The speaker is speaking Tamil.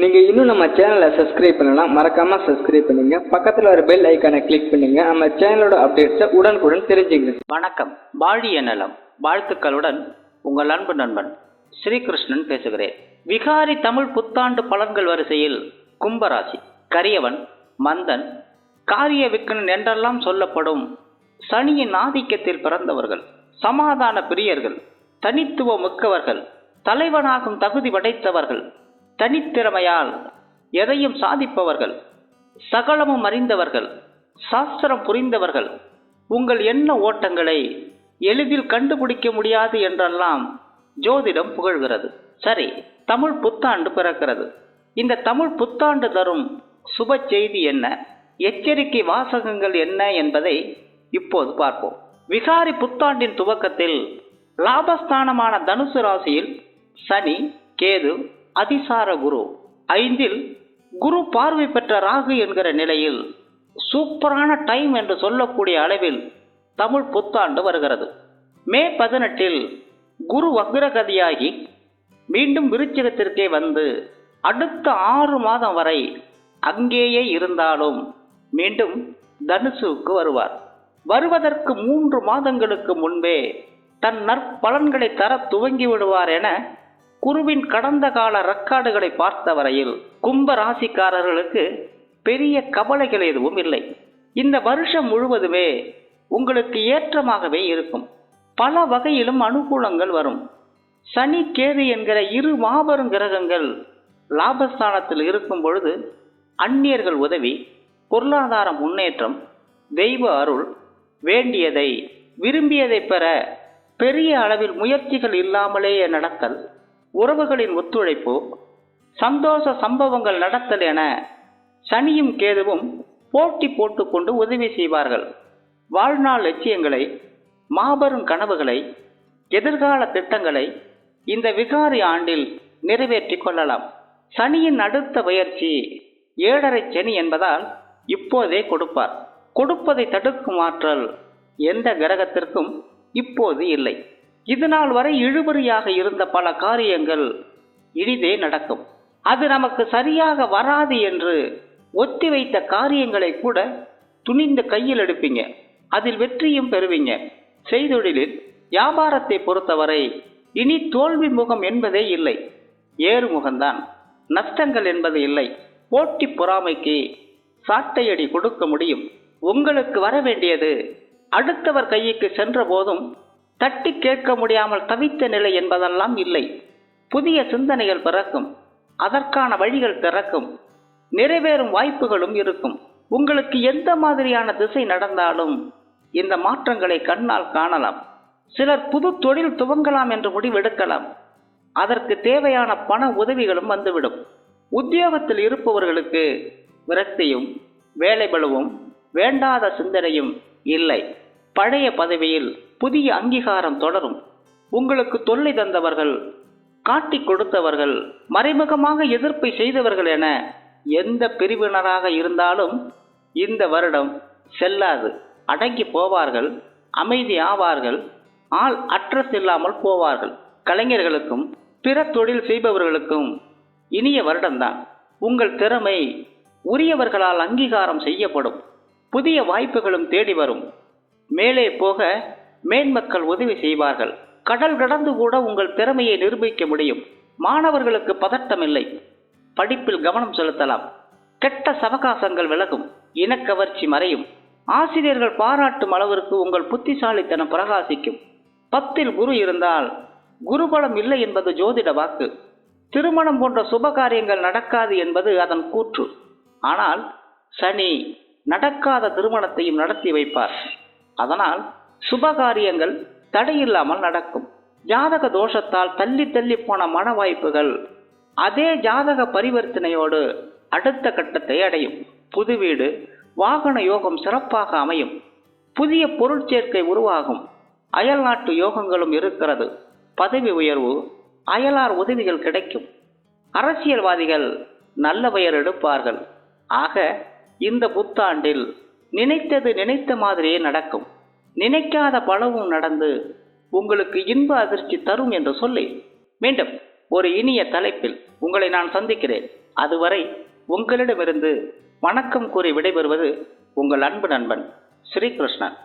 நீங்கள் இன்னும் நம்ம சேனலை சப்ஸ்கிரைப் பண்ணலாம் மறக்காம சப்ஸ்கிரைப் பண்ணுங்க. பக்கத்தில் வர பெல் ஐக்கானை கிளிக் பண்ணுங்க. நம்ம சேனலோட அப்டேட்ஸை உடனுக்குடன் தெரிஞ்சுங்க வணக்கம். வாழிய நலம். வாழ்த்துக்களுடன் உங்கள் அன்பு நண்பன் ஸ்ரீகிருஷ்ணன் பேசுகிறேன். விகாரி தமிழ் புத்தாண்டு பலன்கள் வரிசையில் கும்பராசி. கரியவன் மந்தன் காரிய விக்கணன் என்றெல்லாம் சொல்லப்படும் சனியின் ஆதிக்கத்தில் பிறந்தவர்கள் சமாதான பிரியர்கள் தனித்துவம் மிக்கவர்கள் தலைவனாகும் தகுதி படைத்தவர்கள் தனித்திறமையால் எதையும் சாதிப்பவர்கள் சகலமும் அறிந்தவர்கள் சாஸ்திரம் புரிந்தவர்கள் உங்கள் எண்ண ஓட்டங்களை எளிதில் கண்டுபிடிக்க முடியாது என்றெல்லாம் ஜோதிடம் புகழ்கிறது. சரி தமிழ் புத்தாண்டு பிறக்கிறது. இந்த தமிழ் புத்தாண்டு தரும் சுப செய்தி என்ன? எச்சரிக்கை வாசகங்கள் என்ன என்பதை இப்போது பார்ப்போம். விகாரி புத்தாண்டின் துவக்கத்தில் லாபஸ்தானமான தனுசு ராசியில் சனி கேது அதிசார குரு. ஐந்தில் குரு பார்வை பெற்ற ராகு என்கிற நிலையில் சூப்பரான டைம் என்று சொல்லக்கூடிய அளவில் தமிழ் புத்தாண்டு வருகிறது. மே பதினெட்டில் குரு வக்ரகதியாகி மீண்டும் விருச்சிகத்திற்கே வந்து அடுத்த ஆறு மாதம் வரை அங்கேயே இருந்தாலும் மீண்டும் தனுசுவுக்கு வருவார். வருவதற்கு மூன்று மாதங்களுக்கு முன்பே தன் நற்பலன்களை தர துவங்கி விடுவார் என குருவின் கடந்த கால ரெக்கார்டுகளை பார்த்த வரையில் கும்ப ராசிக்காரர்களுக்கு பெரிய கவலைகள் எதுவும் இல்லை. இந்த வருஷம் முழுவதுமே உங்களுக்கு ஏற்றமாகவே இருக்கும். பல வகையிலும் அனுகூலங்கள் வரும். சனி கேது என்கிற இரு மாபெரும் கிரகங்கள் லாபஸ்தானத்தில் இருக்கும் பொழுது அந்நியர்கள் உதவி பொருளாதார முன்னேற்றம் தெய்வ அருள் வேண்டியதை விரும்பியதை பெற பெரிய அளவில் முயற்சிகள் இல்லாமலேயே நடத்தல் உறவுகளின் ஒத்துழைப்பு சந்தோஷ சம்பவங்கள் நடத்தல் என சனியும் கேதுவும் போட்டி போட்டுக்கொண்டு உதவி செய்வார்கள். வாழ்நாள் லட்சியங்களை மாபெரும் கனவுகளை எதிர்கால திட்டங்களை இந்த விகாரி ஆண்டில் நிறைவேற்றிக் கொள்ளலாம். சனியின் அடுத்த பயிற்சி ஏழரை சனி என்பதால் இப்போதே கொடுப்பார். கொடுப்பதை தடுக்கும் ஆற்றல் எந்த கிரகத்திற்கும் இப்போது இல்லை. இதுநாள் வரை இழுபறியாக இருந்த பல காரியங்கள் இனிதே நடக்கும். அது நமக்கு சரியாக வராது என்று ஒத்தி வைத்த காரியங்களை கூட துணிந்து கையில் எடுப்பீங்க. அதில் வெற்றியும் பெறுவீங்க. செய்தொழிலில் வியாபாரத்தை பொறுத்தவரை இனி தோல்வி முகம் என்பதே இல்லை. ஏறு முகம்தான் நஷ்டங்கள் என்பது இல்லை. போட்டி பொறாமைக்கு சாட்டையடி கொடுக்க முடியும். உங்களுக்கு வர வேண்டியது அடுத்தவர் கைக்கு சென்ற போதும் தட்டி கேட்க முடியாமல் தவித்த நிலை என்பதெல்லாம் இல்லை. புதிய சிந்தனைகள் பிறக்கும். அதற்கான வழிகள் திறக்கும் நிறைவேறும் வாய்ப்புகளும் இருக்கும். உங்களுக்கு எந்த மாதிரியான திசை நடந்தாலும் இந்த மாற்றங்களை கண்ணால் காணலாம். சிலர் புது தொழில் துவங்கலாம் என்று முடிவெடுக்கலாம் அதற்கு தேவையான பண உதவிகளும் வந்துவிடும். உத்தியோகத்தில் இருப்பவர்களுக்கு விரக்தியும் வேலை பளுவும் வேண்டாத சிந்தனையும் இல்லை. பழைய பதவியில் புதிய அங்கீகாரம் தொடரும். உங்களுக்கு தொல்லை தந்தவர்கள் காட்டிக் கொடுத்தவர்கள் மறைமுகமாக எதிர்ப்பை செய்தவர்கள் என எந்த பிரிவினராக இருந்தாலும் இந்த வருடம் செல்லாது. அடங்கி போவார்கள் அமைதி ஆவார்கள் ஆள் அட்ரஸ் இல்லாமல் போவார்கள். கலைஞர்களுக்கும் பிற தொழில் செய்பவர்களுக்கும் இனிய வருடம்தான். உங்கள் திறமை உரியவர்களால் அங்கீகாரம் செய்யப்படும். புதிய வாய்ப்புகளும் தேடி வரும். மேலே போக மேன்மக்கள் உதவி செய்வார்கள். கடல் கடந்து கூட உங்கள் திறமையை நிரூபிக்க முடியும். மாணவர்களுக்கு பதட்டம் இல்லை படிப்பில் கவனம் செலுத்தலாம். கெட்ட சவகாசங்கள் விலகும். இனக்கவர்ச்சி மறையும். ஆசிரியர்கள் பாராட்டும் அளவிற்கு உங்கள் புத்திசாலித்தனம் பிரகாசிக்கும். பத்தில் குரு இருந்தால் குருபலம் இல்லை என்பது ஜோதிட வாக்கு. திருமணம் போன்ற சுப காரியங்கள் நடக்காது என்பது அதன் கூற்று. ஆனால் சனி நடக்காத திருமணத்தையும் நடத்தி வைப்பார். அதனால் சுபகாரியங்கள் தடையில்லாமல் நடக்கும். ஜாதக தோஷத்தால் தள்ளி தள்ளி போன மன வாய்ப்புகள் அதே ஜாதக பரிவர்த்தனையோடு அடுத்த கட்டத்தை அடையும். புது வீடு வாகன யோகம் சிறப்பாக அமையும். புதிய பொருட்சேர்க்கை உருவாகும். அயல் நாட்டு யோகங்களும் இருக்கிறது. பதவி உயர்வு அயலார் உதவிகள் கிடைக்கும். அரசியல்வாதிகள் நல்ல பெயர் எடுப்பார்கள். ஆக இந்த புத்தாண்டில் நினைத்தது நினைத்த மாதிரியே நடக்கும். நினைக்காத பலவும் நடந்து உங்களுக்கு இன்ப அதிர்ச்சி தரும் என்று சொல்லி மீண்டும் ஒரு இனிய தலைப்பில் உங்களை நான் சந்திக்கிறேன். அதுவரை உங்களிடமிருந்து வணக்கம் கூறி விடைபெறுவது உங்கள் அன்பு நண்பன் ஸ்ரீகிருஷ்ணன்